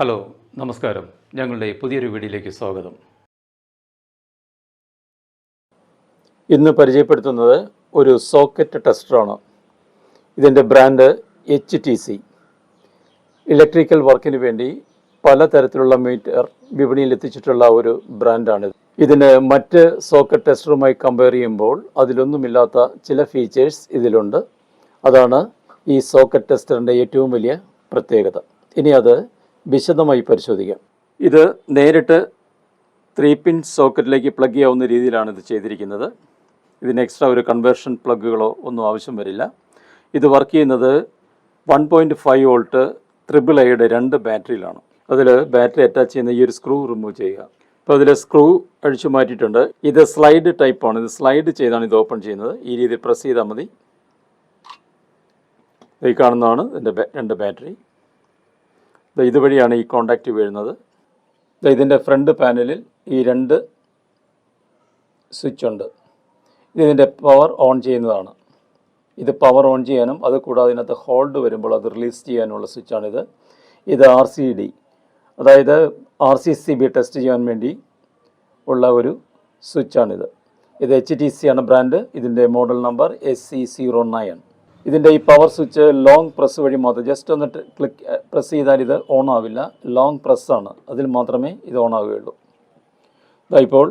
Hello നമസ്കാരം. ഞങ്ങളുടെ പുതിയൊരു വീഡിയോയിലേക്ക് സ്വാഗതം. ഇന്ന് പരിചയപ്പെടുത്തുന്നത് ഒരു സോക്കറ്റ് ടെസ്റ്ററാണ്. ഇതിന്റെ brand H T C electrical വർക്കിന് വേണ്ടി പലതരത്തിലുള്ള മീറ്റർ വിപണിയിൽ എത്തിച്ചിട്ടുള്ള ഒരു ബ്രാൻഡാണിത്. ഇതിന് മറ്റ് സോക്കറ്റ് ടെസ്റ്ററുമായി കമ്പയർ ചെയ്യുമ്പോൾ അതിലൊന്നുമില്ലാത്ത ചില ഫീച്ചേഴ്സ് ഇതിലുണ്ട്. അതാണ് ഈ സോക്കറ്റ് ടെസ്റ്ററിന്റെ ഏറ്റവും വലിയ പ്രത്യേകത. ഇനി അത് വിശദമായി പരിശോധിക്കാം. ഇത് നേരിട്ട് ത്രീ പിൻ സോക്കറ്റിലേക്ക് പ്ലഗ് ചെയ്യാവുന്ന രീതിയിലാണ് ഇത് ചെയ്തിരിക്കുന്നത്. ഇതിന് എക്സ്ട്രാ ഒരു കൺവേർഷൻ പ്ലഗുകളോ ഒന്നും ആവശ്യം വരില്ല. ഇത് വർക്ക് ചെയ്യുന്നത് one point five volt triple ഐയുടെ രണ്ട് ബാറ്ററിയിലാണ്. അതിൽ ബാറ്ററി അറ്റാച്ച് ചെയ്യുന്ന ഈ ഒരു സ്ക്രൂ റിമൂവ് ചെയ്യുക. അപ്പോൾ അതിൽ സ്ക്രൂ അഴിച്ചു മാറ്റിയിട്ടുണ്ട്. ഇത് സ്ലൈഡ് ടൈപ്പാണ്. ഇത് സ്ലൈഡ് ചെയ്താണ് ഇത് ഓപ്പൺ ചെയ്യുന്നത്. ഈ രീതിയിൽ പ്രസ് ചെയ്താൽ മതി. ഈ കാണുന്നതാണ് ഇതിന്റെ രണ്ട് ബാറ്ററി. ഇതുവഴിയാണ് ഈ കോണ്ടാക്റ്റ് വീഴുന്നത്. ഇതിന്റെ ഫ്രണ്ട് പാനലിൽ ഈ രണ്ട് സ്വിച്ച് ഉണ്ട്. ഇതിന്റെ പവർ ഓൺ ചെയ്യുന്നതാണ്. ഇത് പവർ ഓൺ ചെയ്യാനും അത് കൂടാതെ ഇതിനകത്ത് ഹോൾഡ് വരുമ്പോൾ അത് റിലീസ് ചെയ്യാനുള്ള സ്വിച്ചാണിത് ഇത്. ആർ സി ഡി അതായത് R C C B test ചെയ്യാൻ വേണ്ടി ഉള്ള ഒരു സ്വിച്ചാണിത് ഇത്. എച്ച് ടി സി ആണ് ബ്രാൻഡ് ഇതിന്റെ model number S C zero nine ഇതിന്റെ ഈ പവർ സ്വിച്ച് ലോങ് പ്രസ് വഴി മാത്രം ജസ്റ്റ് ഒന്ന് ക്ലിക്ക് പ്രസ് ചെയ്താൽ ഇത് ഓൺ ആവില്ല. ലോങ് പ്രസ്സാണ് അതിൽ മാത്രമേ ഇത് ഓൺ ആവുകയുള്ളൂ. ഇതാ ഇപ്പോൾ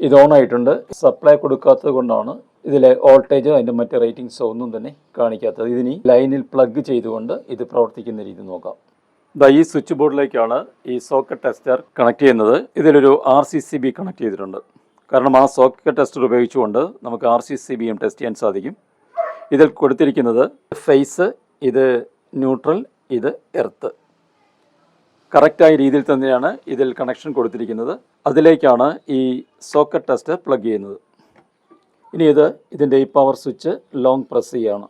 ഇത് ഓൺ ആയിട്ടുണ്ട്. സപ്ലൈ കൊടുക്കാത്തത് കൊണ്ടാണ് ഇതിലെ വോൾട്ടേജോ അതിന്റെ മറ്റ് റേറ്റിംഗ്സോ ഒന്നും തന്നെ കാണിക്കാത്തത്. ഇതിനി ലൈനിൽ പ്ലഗ് ചെയ്തുകൊണ്ട് ഇത് പ്രവർത്തിക്കുന്ന രീതി നോക്കാം. ദാ ഈ സ്വിച്ച് ബോർഡിലേക്കാണ് ഈ സോക്കറ്റ് ടെസ്റ്റർ കണക്ട് ചെയ്യുന്നത്. ഇതിലൊരു R C C B connect ചെയ്തിട്ടുണ്ട്. കാരണം ആ സോക്കറ്റ് ടെസ്റ്റർ ഉപയോഗിച്ചുകൊണ്ട് നമുക്ക് ആർ സി സി ബിയും ടെസ്റ്റ് ചെയ്യാൻ സാധിക്കും. ഇതിൽ കൊടുത്തിരിക്കുന്നത് ഫേസ് ഇത് ന്യൂട്രൽ ഇത് എർത്ത്. കറക്റ്റായ രീതിയിൽ തന്നെയാണ് ഇതിൽ കണക്ഷൻ കൊടുത്തിരിക്കുന്നത്. അതിലേക്കാണ് ഈ സോക്കറ്റ് ടെസ്റ്റ് പ്ലഗ് ചെയ്യുന്നത്. ഇനി ഇത് ഇതിന്റെ ഈ പവർ സ്വിച്ച് ലോങ് പ്രസ് ചെയ്യാണ്.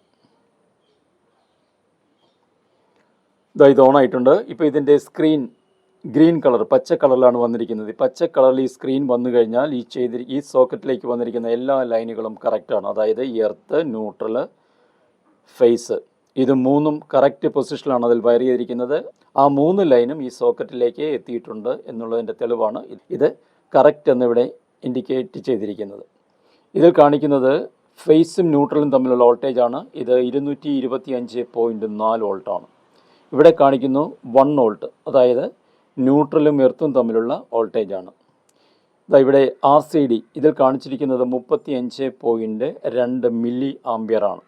ഇത് ഓൺ ആയിട്ടുണ്ട്. ഇപ്പോൾ ഇതിന്റെ സ്ക്രീൻ ഗ്രീൻ കളർ പച്ച കളറിലാണ് വന്നിരിക്കുന്നത്. ഈ പച്ച കളറിൽ ഈ സ്ക്രീൻ വന്നു കഴിഞ്ഞാൽ ഈ ചെയ്തി ഈ സോക്കറ്റിലേക്ക് വന്നിരിക്കുന്ന എല്ലാ ലൈനുകളും കറക്റ്റാണ് അതായത് എർത്ത് ന്യൂട്രൽ ഫേസ് ഇത് മൂന്നും കറക്റ്റ് പൊസിഷനിലാണ് അതിൽ വയർ ചെയ്തിരിക്കുന്നത്. ആ മൂന്ന് ലൈനും ഈ സോക്കറ്റിലേക്ക് എത്തിയിട്ടുണ്ട് എന്നുള്ളതിന്റെ തെളിവാണ് ഇത്. കറക്റ്റ് എന്നിവിടെ ഇൻഡിക്കേറ്റ് ചെയ്തിരിക്കുന്നത്. ഇതിൽ കാണിക്കുന്നത് ഫേസും ന്യൂട്രലും തമ്മിലുള്ള വോൾട്ടേജ് ആണ്. ഇത് ഇരുന്നൂറ്റി ഇരുപത്തി അഞ്ച് പോയിന്റ് നാല് വോൾട്ടാണ് ഇവിടെ കാണിക്കുന്നു വൺ വോൾട്ട് അതായത് ന്യൂട്രലും എർത്തും തമ്മിലുള്ള വോൾട്ടേജ് ആണ് ഇതാ ഇവിടെ ആർ സി ഡി ഇതിൽ കാണിച്ചിരിക്കുന്നത് മുപ്പത്തി അഞ്ച് പോയിന്റ് രണ്ട് മില്ലി ആംബിയർ ആണ്.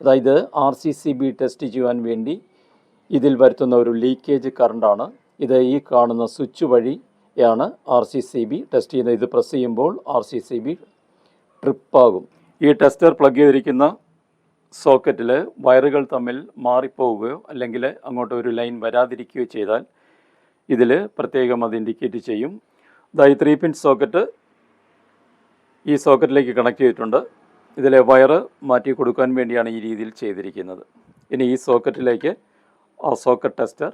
അതായത് R C C B test ചെയ്യുവാൻ വേണ്ടി ഇതിൽ വരുത്തുന്ന ഒരു ലീക്കേജ് കറണ്ടാണ്. ഇത് ഈ കാണുന്ന സ്വിച്ച് വഴിയാണ് R C C B test ചെയ്യുന്നത്. ഇത് പ്രസ് ചെയ്യുമ്പോൾ ആർ സി സി ബി ട്രിപ്പാകും. ഈ ടെസ്റ്റർ പ്ലഗ് ചെയ്തിരിക്കുന്ന സോക്കറ്റിൽ വയറുകൾ തമ്മിൽ മാറിപ്പോവുകയോ അല്ലെങ്കിൽ അങ്ങോട്ട് ഒരു ലൈൻ വരാതിരിക്കുകയോ ചെയ്താൽ ഇതിൽ പ്രത്യേകം അത് ഇൻഡിക്കേറ്റ് ചെയ്യും. ദാ ഈ ത്രീ പിൻ സോക്കറ്റ് ഈ സോക്കറ്റിലേക്ക് കണക്ട് ചെയ്തിട്ടുണ്ട്. ഇതിലെ വയറ് മാറ്റി കൊടുക്കാൻ വേണ്ടിയാണ് ഈ രീതിയിൽ ചെയ്തിരിക്കുന്നത്. ഇനി ഈ സോക്കറ്റിലേക്ക് ആ സോക്കറ്റ് ടെസ്റ്റർ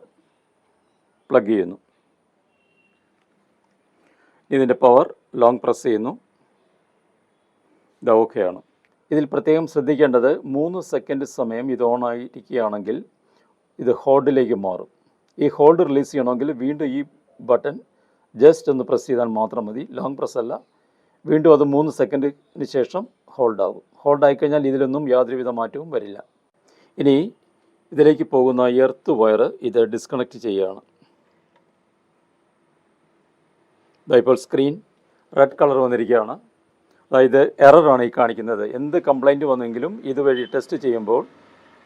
പ്ലഗ് ചെയ്യുന്നു. ഇതിന്റെ പവർ ലോങ് പ്രസ് ചെയ്യുന്നു. ഇത് ഓക്കെയാണ് ഇതിൽ പ്രത്യേകം ശ്രദ്ധിക്കേണ്ടത് മൂന്ന് സെക്കൻഡ് സമയം ഇത് ഓൺ ആയിരിക്കുകയാണെങ്കിൽ ഇത് ഹോഡിലേക്ക് മാറും. ഈ ഹോൾഡ് റിലീസ് ചെയ്യണമെങ്കിൽ വീണ്ടും ഈ ബട്ടൺ ജസ്റ്റ് ഒന്ന് പ്രസ് ചെയ്താൽ മാത്രം മതി. ലോങ് പ്രസ് അല്ല. വീണ്ടും അത് മൂന്ന് സെക്കൻഡിന് ശേഷം ഹോൾഡ് ആകും ഹോൾഡ് ആയിക്കഴിഞ്ഞാൽ ഇതിലൊന്നും യാതൊരുവിധ മാറ്റവും വരില്ല. ഇനി ഇതിലേക്ക് പോകുന്ന എർത്ത് വയർ ഇത് ഡിസ്കണക്റ്റ് ചെയ്യുകയാണ്. ഇപ്പോൾ സ്ക്രീൻ റെഡ് കളർ വന്നിരിക്കുകയാണ്. അതായത് എററാണ് ഈ കാണിക്കുന്നത്. എന്ത് കംപ്ലൈന്റ് വന്നെങ്കിലും ഇതുവഴി ടെസ്റ്റ് ചെയ്യുമ്പോൾ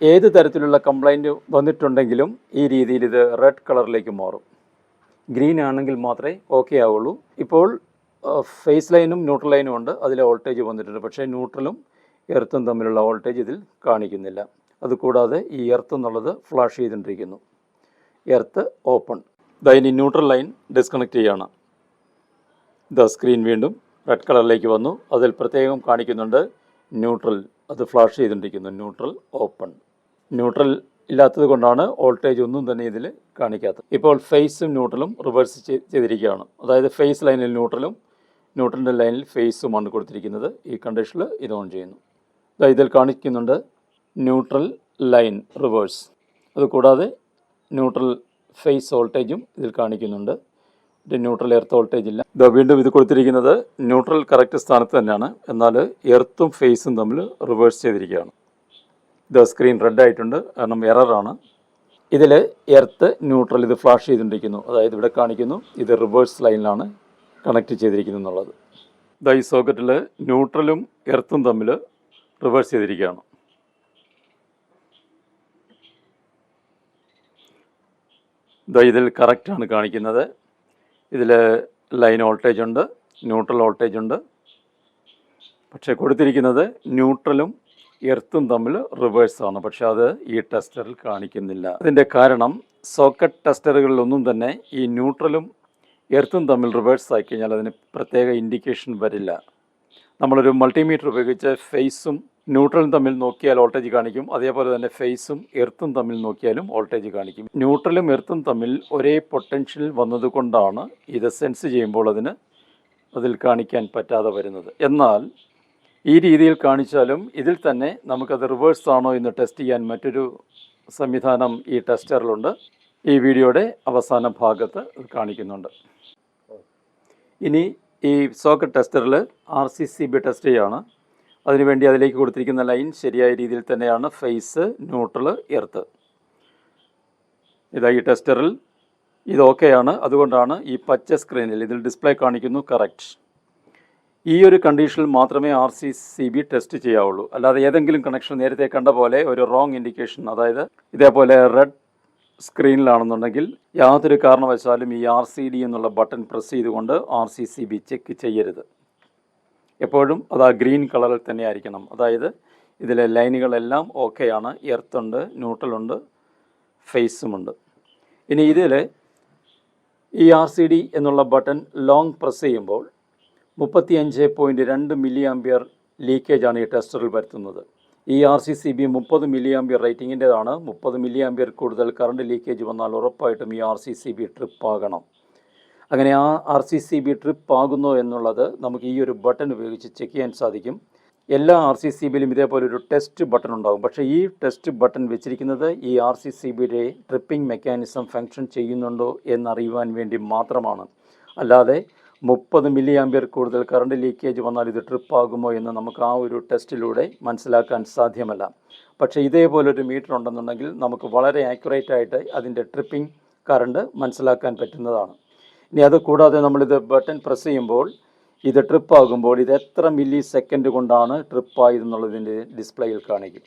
ഏത് തരത്തിലുള്ള കംപ്ലൈന്റ് വന്നിട്ടുണ്ടെങ്കിലും ഈ രീതിയിൽ ഇത് റെഡ് കളറിലേക്ക് മാറും. ഗ്രീൻ ആണെങ്കിൽ മാത്രമേ ഓക്കെ ആവുള്ളൂ. ഇപ്പോൾ ഫേസ് ലൈനും ന്യൂട്രൽ ലൈനും ഉണ്ട്. അതിലെ വോൾട്ടേജ് വന്നിട്ടുണ്ട്. പക്ഷേ ന്യൂട്രലും എർത്തും തമ്മിലുള്ള വോൾട്ടേജ് ഇതിൽ കാണിക്കുന്നില്ല. അതുകൂടാതെ ഈ എർത്ത് എന്നുള്ളത് ഫ്ലാഷ് ചെയ്തുകൊണ്ടിരിക്കുന്നു. എർത്ത് ഓപ്പൺ ദൈനി ന്യൂട്രൽ ലൈൻ ഡിസ്കണക്ട് ചെയ്യാണ്. ദ സ്ക്രീൻ വീണ്ടും റെഡ് കളറിലേക്ക് വന്നു. അതിൽ പ്രത്യേകം കാണിക്കുന്നുണ്ട് ന്യൂട്രൽ അത് ഫ്ലാഷ് ചെയ്തുകൊണ്ടിരിക്കുന്നു. ന്യൂട്രൽ ഓപ്പൺ ന്യൂട്രൽ ഇല്ലാത്തത് കൊണ്ടാണ് വോൾട്ടേജ് ഒന്നും തന്നെ ഇതിൽ കാണിക്കാത്തത്. ഇപ്പോൾ ഫേസും ന്യൂട്രലും റിവേഴ്സ് ചെയ്തിരിക്കുകയാണ്. അതായത് ഫേസ് ലൈനിൽ ന്യൂട്രലും ന്യൂട്രലിന്റെ ലൈനിൽ ഫേസുമാണ് കൊടുത്തിരിക്കുന്നത്. ഈ കണ്ടീഷനിൽ ഇത് ഓൺ ചെയ്യുന്നു. ഇതിൽ കാണിക്കുന്നുണ്ട് ന്യൂട്രൽ ലൈൻ റിവേഴ്സ് അതുകൂടാതെ ന്യൂട്രൽ ഫേസ് വോൾട്ടേജും ഇതിൽ കാണിക്കുന്നുണ്ട്. ന്യൂട്രൽ എർത്ത് വോൾട്ടേജ് ഇല്ല. ഇത് വീണ്ടും ഇത് കൊടുത്തിരിക്കുന്നത് ന്യൂട്രൽ കറക്റ്റ് സ്ഥാനത്ത് തന്നെയാണ്. എന്നാൽ എർത്തും ഫേസും തമ്മിൽ റിവേഴ്സ് ചെയ്തിരിക്കുകയാണ്. ഇത് സ്ക്രീൻ റെഡ് ആയിട്ടുണ്ട്. കാരണം എററാണ് ഇതിൽ എർത്ത് ന്യൂട്രൽ ഇത് ഫ്ലാഷ് ചെയ്തുകൊണ്ടിരിക്കുന്നു അതായത് ഇവിടെ കാണിക്കുന്നു. ഇത് റിവേഴ്സ് ലൈനിലാണ് കണക്ട് ചെയ്തിരിക്കുന്നു എന്നുള്ളത്. ഇതാ ഈ സോക്കറ്റിൽ ന്യൂട്രലും എർത്തും തമ്മിൽ റിവേഴ്സ് ചെയ്തിരിക്കുകയാണ്. ഇതാ ഇതിൽ കറക്റ്റാണ് കാണിക്കുന്നത്. ഇതിൽ ലൈൻ വോൾട്ടേജ് ഉണ്ട്. ന്യൂട്രൽ വോൾട്ടേജ് ഉണ്ട്. പക്ഷേ കൊടുത്തിരിക്കുന്നത് ന്യൂട്രലും എർത്തും തമ്മിൽ റിവേഴ്സ് ആണ്. പക്ഷെ അത് ഈ ടെസ്റ്ററിൽ കാണിക്കുന്നില്ല. അതിന്റെ കാരണം സോക്കറ്റ് ടെസ്റ്ററുകളിലൊന്നും തന്നെ ഈ ന്യൂട്രലും എർത്തും തമ്മിൽ റിവേഴ്സ് ആക്കി കഴിഞ്ഞാൽ അതിന് പ്രത്യേക ഇൻഡിക്കേഷൻ വരില്ല. നമ്മളൊരു മൾട്ടിമീറ്റർ ഉപയോഗിച്ച് ഫേസും ന്യൂട്രലും തമ്മിൽ നോക്കിയാൽ വോൾട്ടേജ് കാണിക്കും. അതേപോലെ തന്നെ ഫേസും എർത്തും തമ്മിൽ നോക്കിയാലും വോൾട്ടേജ് കാണിക്കും. ന്യൂട്രലും എർത്തും തമ്മിൽ ഒരേ പൊട്ടൻഷ്യൽ വന്നതുകൊണ്ടാണ് ഇത് സെൻസ് ചെയ്യുമ്പോൾ അതിന് അതിൽ കാണിക്കാൻ പറ്റാതെ വരുന്നത്. എന്നാൽ ഈ രീതിയിൽ കാണിച്ചാലും ഇതിൽ തന്നെ നമുക്കത് റിവേഴ്സ് ആണോ എന്ന് ടെസ്റ്റ് ചെയ്യാൻ മറ്റൊരു സംവിധാനം ഈ ടെസ്റ്ററിലുണ്ട് ഈ വീഡിയോയുടെ അവസാന ഭാഗത്ത് കാണിക്കുന്നുണ്ട്. ഇനി ഈ socket ടെസ്റ്ററിൽ R C C B test ചെയ്യാണ്. അതിനുവേണ്ടി അതിലേക്ക് കൊടുത്തിരിക്കുന്ന ലൈൻ ശരിയായ രീതിയിൽ തന്നെയാണ് ഫേസ് ന്യൂട്രൽ എർത്ത് ഇതാ ഈ ടെസ്റ്ററിൽ ഇത് ഓക്കെയാണ് അതുകൊണ്ടാണ് ഈ പച്ച സ്ക്രീനിൽ ഇതിൽ ഡിസ്പ്ലേ കാണിക്കുന്നു കറക്റ്റ് ഈ ഒരു കണ്ടീഷനിൽ മാത്രമേ R C C B test ചെയ്യാവുള്ളൂ. അല്ലാതെ ഏതെങ്കിലും കണക്ഷൻ നേരത്തെ കണ്ട പോലെ ഒരു റോങ് ഇൻഡിക്കേഷൻ അതായത് ഇതേപോലെ റെഡ് സ്ക്രീനിലാണെന്നുണ്ടെങ്കിൽ യാതൊരു കാരണവശാലും ഈ ആർ സി ഡി എന്നുള്ള ബട്ടൺ പ്രസ് ചെയ്തുകൊണ്ട് R C C B check ചെയ്യരുത്. എപ്പോഴും അത് ആ ഗ്രീൻ കളറിൽ തന്നെ ആയിരിക്കണം. അതായത് ഇതിലെ ലൈനുകളെല്ലാം ഓക്കെയാണ് എർത്തുണ്ട് ന്യൂട്രലുണ്ട് ഫേസുമുണ്ട് ഇനി ഇതിൽ ഈ ആർ സി ഡി എന്നുള്ള ബട്ടൺ ലോങ് പ്രസ് ചെയ്യുമ്പോൾ മുപ്പത്തി അഞ്ച് പോയിന്റ് രണ്ട് മില്ലി ആംബിയർ ലീക്കേജാണ് ഈ ടെസ്റ്ററിൽ വരുത്തുന്നത്. ഈ ആർ സി സി ബി മുപ്പത് മില്ലി ആംബിയർ റേറ്റിങ്ങിന്റെതാണ്. മുപ്പത് മില്ലി ആംബിയർ കൂടുതൽ കറണ്ട് ലീക്കേജ് വന്നാൽ ഉറപ്പായിട്ടും ഈ R C C B trip ആകണം അങ്ങനെ ആ R C C B trip ആകുന്നോ എന്നുള്ളത് നമുക്ക് ഈ ഒരു ബട്ടൺ ഉപയോഗിച്ച് ചെക്ക് ചെയ്യാൻ സാധിക്കും. എല്ലാ ആർ സി സി ബിയിലും ഇതേപോലെ ഒരു ടെസ്റ്റ് ബട്ടൺ ഉണ്ടാകും. പക്ഷേ ഈ ടെസ്റ്റ് ബട്ടൺ വെച്ചിരിക്കുന്നത് ഈ ആർ സി സി ബിയുടെ ട്രിപ്പിംഗ് മെക്കാനിസം ഫങ്ഷൻ ചെയ്യുന്നുണ്ടോ എന്നറിയുവാൻ വേണ്ടി മാത്രമാണ്. അല്ലാതെ മുപ്പത് മില്ലി ആംബിയർ കൂടുതൽ കറണ്ട് ലീക്കേജ് വന്നാൽ ഇത് ട്രിപ്പ് ആകുമോ എന്ന് നമുക്ക് ആ ഒരു ടെസ്റ്റിലൂടെ മനസ്സിലാക്കാൻ സാധ്യമല്ല. പക്ഷേ ഇതേപോലൊരു മീറ്റർ ഉണ്ടെന്നുണ്ടെങ്കിൽ നമുക്ക് വളരെ ആക്യുറേറ്റ് ആയിട്ട് അതിന്റെ ട്രിപ്പിംഗ് കറണ്ട് മനസ്സിലാക്കാൻ പറ്റുന്നതാണ്. ഇനി അത് കൂടാതെ നമ്മളിത് ബട്ടൺ പ്രസ് ചെയ്യുമ്പോൾ ഇത് ട്രിപ്പ് ആകുമ്പോൾ ഇത് എത്ര മില്ലി സെക്കൻഡ് കൊണ്ടാണ് ട്രിപ്പ് ആയതെന്നുള്ളതിന്റെ ഡിസ്പ്ലേയിൽ കാണിക്കും.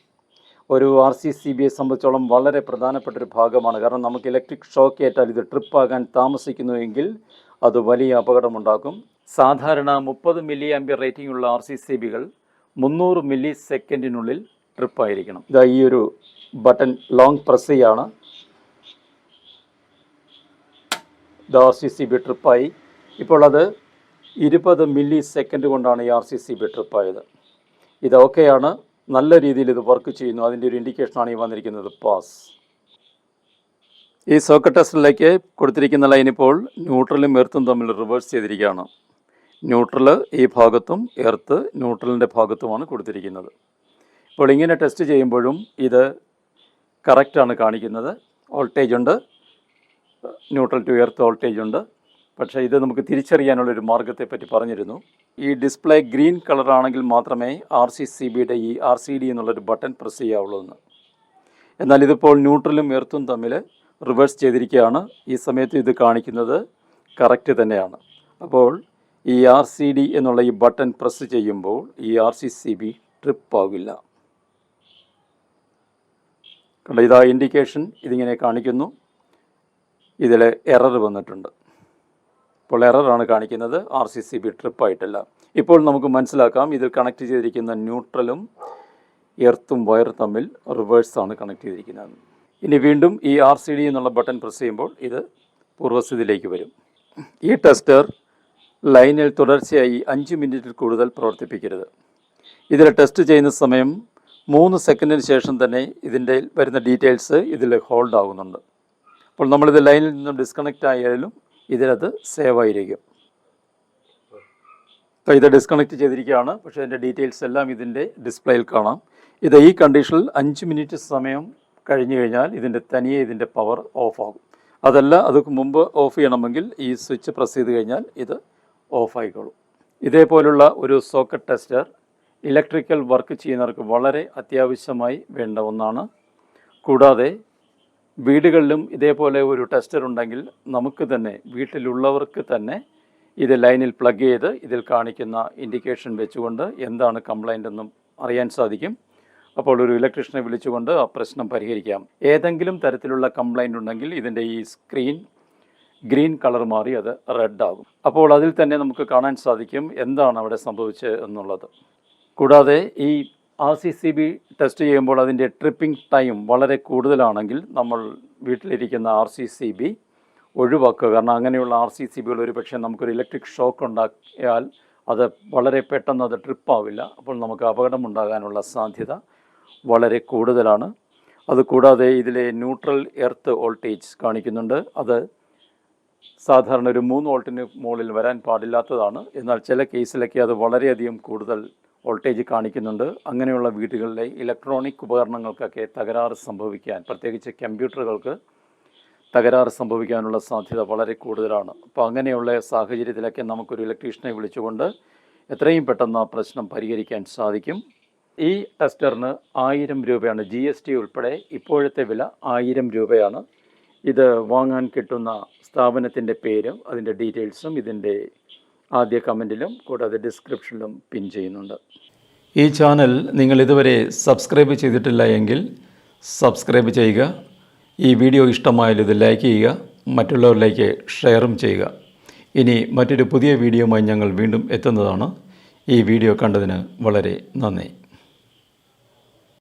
ഒരു ആർ സി സി ബിയെ സംബന്ധിച്ചോളം വളരെ പ്രധാനപ്പെട്ട ഒരു ഭാഗമാണ്. കാരണം നമുക്ക് ഇലക്ട്രിക് ഷോക്ക് ഏറ്റാൽ ഇത് ട്രിപ്പ് ആകാൻ താമസിക്കുന്നുവെങ്കിൽ അത് വലിയ അപകടമുണ്ടാക്കും. സാധാരണ മുപ്പത് മില്ലി ആംബിയർ റേറ്റിംഗ് ഉള്ള ആർ സി സി ബികൾ മുന്നൂറ് മില്ലി സെക്കൻഡിനുള്ളിൽ ട്രിപ്പായിരിക്കണം. ഇതാ ഈ ഒരു ബട്ടൺ ലോങ് പ്രസ് ചെയ്യാണ്. ഇത് ആർ സി സി ബി ട്രിപ്പായി. ഇപ്പോൾ അത് ഇരുപത് മില്ലി സെക്കൻഡ് കൊണ്ടാണ് ഈ ആർ സി സി ബി ട്രിപ്പായത്. ഇത് ഓക്കെയാണ്. നല്ല രീതിയിൽ ഇത് വർക്ക് ചെയ്യുന്നു. അതിന്റെ ഒരു ഇൻഡിക്കേഷനാണ് ഈ വന്നിരിക്കുന്നത് പാസ്. ഈ സോക്കറ്റ് ടെസ്റ്റിലേക്ക് കൊടുത്തിരിക്കുന്ന ലൈൻ ഇപ്പോൾ ന്യൂട്രലും എർത്തും തമ്മിൽ റിവേഴ്സ് ചെയ്തിരിക്കുകയാണ്. ന്യൂട്രൽ ഈ ഭാഗത്തും എർത്ത് ന്യൂട്രലിന്റെ ഭാഗത്തുമാണ് കൊടുത്തിരിക്കുന്നത്. ഇപ്പോൾ ഇങ്ങനെ ടെസ്റ്റ് ചെയ്യുമ്പോഴും ഇത് കറക്റ്റാണ് കാണിക്കുന്നത്. വോൾട്ടേജ് ഉണ്ട്. ന്യൂട്രൽ ടു എർത്ത് വോൾട്ടേജ് ഉണ്ട്. പക്ഷേ ഇത് നമുക്ക് തിരിച്ചറിയാനുള്ളൊരു മാർഗത്തെപ്പറ്റി പറഞ്ഞിരുന്നു. ഈ ഡിസ്പ്ലേ ഗ്രീൻ കളറാണെങ്കിൽ മാത്രമേ ആർ സി സി ബിയുടെ ഈ ആർ സി ഡി എന്നുള്ളൊരു ബട്ടൺ പ്രസ് ചെയ്യാവുള്ളൂ എന്ന്. എന്നാൽ ഇതിപ്പോൾ ന്യൂട്രലും എർത്തും തമ്മിൽ റിവേഴ്സ് ചെയ്തിരിക്കുകയാണ്. ഈ സമയത്ത് ഇത് കാണിക്കുന്നത് കറക്റ്റ് തന്നെയാണ്. അപ്പോൾ ഈ ആർ സി ഡി എന്നുള്ള ഈ ബട്ടൺ പ്രസ് ചെയ്യുമ്പോൾ ഈ R C C B trip ആകില്ല കണ്ടോ ഇതാ ഇൻഡിക്കേഷൻ ഇതിങ്ങനെ കാണിക്കുന്നു. ഇതിൽ എറർ വന്നിട്ടുണ്ട്. ഇപ്പോൾ എററാണ് കാണിക്കുന്നത്. ആർ സി സി ബി ട്രിപ്പായിട്ടല്ല. ഇപ്പോൾ നമുക്ക് മനസ്സിലാക്കാം ഇതിൽ കണക്ട് ചെയ്തിരിക്കുന്ന ന്യൂട്രലും എർത്തും വയർ തമ്മിൽ റിവേഴ്സാണ് കണക്ട് ചെയ്തിരിക്കുന്നത്. ഇനി വീണ്ടും ഈ ആർ സി ഡി എന്നുള്ള ബട്ടൺ പ്രസ് ചെയ്യുമ്പോൾ ഇത് പൂർവസ്ഥിതിയിലേക്ക് വരും. ഈ ടെസ്റ്റർ ലൈനിൽ തുടർച്ചയായി അഞ്ച് മിനിറ്റിൽ കൂടുതൽ പ്രവർത്തിപ്പിക്കരുത്. ഇതിൽ ടെസ്റ്റ് ചെയ്യുന്ന സമയം മൂന്ന് സെക്കൻഡിന് ശേഷം തന്നെ ഇതിന്റെ വരുന്ന ഡീറ്റെയിൽസ് ഇതിൽ ഹോൾഡ് ആകുന്നുണ്ട് അപ്പോൾ നമ്മളിത് ലൈനിൽ നിന്നും ഡിസ്കണക്റ്റ് ആയാലും ഇതിലത് സേവ് ആയിരിക്കും. അപ്പോൾ ഇത് ഡിസ്കണക്റ്റ് ചെയ്തിരിക്കുകയാണ്. പക്ഷേ അതിന്റെ ഡീറ്റെയിൽസ് എല്ലാം ഇതിന്റെ ഡിസ്പ്ലേയിൽ കാണാം. ഇത് ഈ കണ്ടീഷനിൽ അഞ്ച് മിനിറ്റ് സമയം കഴിഞ്ഞു കഴിഞ്ഞാൽ ഇതിന്റെ തനിയെ ഇതിന്റെ പവർ ഓഫ് ആകും അതല്ല അത് മുമ്പ് ഓഫ് ചെയ്യണമെങ്കിൽ ഈ സ്വിച്ച് പ്രസ് ചെയ്ത് കഴിഞ്ഞാൽ ഇത് ഓഫ് ആയിക്കോളും ഇതേപോലുള്ള ഒരു സോക്കറ്റ് ടെസ്റ്റർ ഇലക്ട്രിക്കൽ വർക്ക് ചെയ്യുന്നവർക്ക് വളരെ അത്യാവശ്യമായി വേണ്ട ഒന്നാണ്. കൂടാതെ വീടുകളിലും ഇതേപോലെ ഒരു ടെസ്റ്റർ ഉണ്ടെങ്കിൽ നമുക്ക് തന്നെ വീട്ടിലുള്ളവർക്ക് തന്നെ ഇത് ലൈനിൽ പ്ലഗ് ചെയ്ത് ഇതിൽ കാണിക്കുന്ന ഇൻഡിക്കേഷൻ വെച്ചുകൊണ്ട് എന്താണ് കംപ്ലൈന്റ് എന്നും അറിയാൻ സാധിക്കും. അപ്പോൾ ഒരു ഇലക്ട്രീഷ്യനെ വിളിച്ചുകൊണ്ട് ആ പ്രശ്നം പരിഹരിക്കാം. ഏതെങ്കിലും തരത്തിലുള്ള കംപ്ലൈന്റ് ഉണ്ടെങ്കിൽ ഇതിന്റെ ഈ സ്ക്രീൻ ഗ്രീൻ കളർ മാറി അത് റെഡ് ആകും. അപ്പോൾ അതിൽ തന്നെ നമുക്ക് കാണാൻ സാധിക്കും എന്താണ് അവിടെ സംഭവിച്ചത് എന്നുള്ളത്. കൂടാതെ ഈ R C C B test ചെയ്യുമ്പോൾ അതിന്റെ ട്രിപ്പിംഗ് ടൈം വളരെ കൂടുതലാണെങ്കിൽ നമ്മൾ വീട്ടിലിരിക്കുന്ന ആർ സി സി ബി ഒഴിവാക്കുക. കാരണം അങ്ങനെയുള്ള ആർ സി സി ബികൾ ഒരു പക്ഷേ നമുക്കൊരു ഇലക്ട്രിക് ഷോക്ക് ഉണ്ടാക്കിയാൽ അത് വളരെ പെട്ടെന്ന് അത് ട്രിപ്പാവില്ല അപ്പോൾ നമുക്ക് അപകടമുണ്ടാകാനുള്ള സാധ്യത വളരെ കൂടുതലാണ്. അതുകൂടാതെ ഇതിലെ ന്യൂട്രൽ എർത്ത് വോൾട്ടേജ് കാണിക്കുന്നുണ്ട്. അത് സാധാരണ ഒരു മൂന്ന് വോൾട്ടിന് മുകളിൽ വരാൻ പാടില്ലാത്തതാണ്. എന്നാൽ ചില കേസിലൊക്കെ അത് വളരെയധികം കൂടുതൽ വോൾട്ടേജ് കാണിക്കുന്നുണ്ട്. അങ്ങനെയുള്ള വീടുകളിലെ ഇലക്ട്രോണിക് ഉപകരണങ്ങൾക്കൊക്കെ തകരാറ് സംഭവിക്കാൻ പ്രത്യേകിച്ച് കമ്പ്യൂട്ടറുകൾക്ക് തകരാറ് സംഭവിക്കാനുള്ള സാധ്യത വളരെ കൂടുതലാണ്. അപ്പോൾ അങ്ങനെയുള്ള സാഹചര്യത്തിലൊക്കെ നമുക്കൊരു ഇലക്ട്രീഷ്യനെ വിളിച്ചുകൊണ്ട് എത്രയും പെട്ടെന്ന് ആ പ്രശ്നം പരിഹരിക്കാൻ സാധിക്കും. ഈ ടെസ്റ്ററിന് ആയിരം രൂപയാണ് ജി എസ് ടി ഉൾപ്പെടെ ഇപ്പോഴത്തെ വില ആയിരം രൂപയാണ്. ഇത് വാങ്ങാൻ കിട്ടുന്ന സ്ഥാപനത്തിന്റെ പേരും അതിന്റെ ഡീറ്റെയിൽസും ഇതിന്റെ ആദ്യ കമന്റിലും കൂടാതെ ഡിസ്ക്രിപ്ഷനിലും പിൻ ചെയ്യുന്നുണ്ട്. ഈ ചാനൽ നിങ്ങൾ ഇതുവരെ സബ്സ്ക്രൈബ് ചെയ്തിട്ടില്ല എങ്കിൽ സബ്സ്ക്രൈബ് ചെയ്യുക. ഈ വീഡിയോ ഇഷ്ടമായാൽ ഇത് ലൈക്ക് ചെയ്യുക. മറ്റുള്ളവരിലേക്ക് ഷെയറും ചെയ്യുക. ഇനി മറ്റൊരു പുതിയ വീഡിയോയുമായി ഞങ്ങൾ വീണ്ടും എത്തുന്നതാണ്. ഈ വീഡിയോ കണ്ടതിന് വളരെ നന്ദി.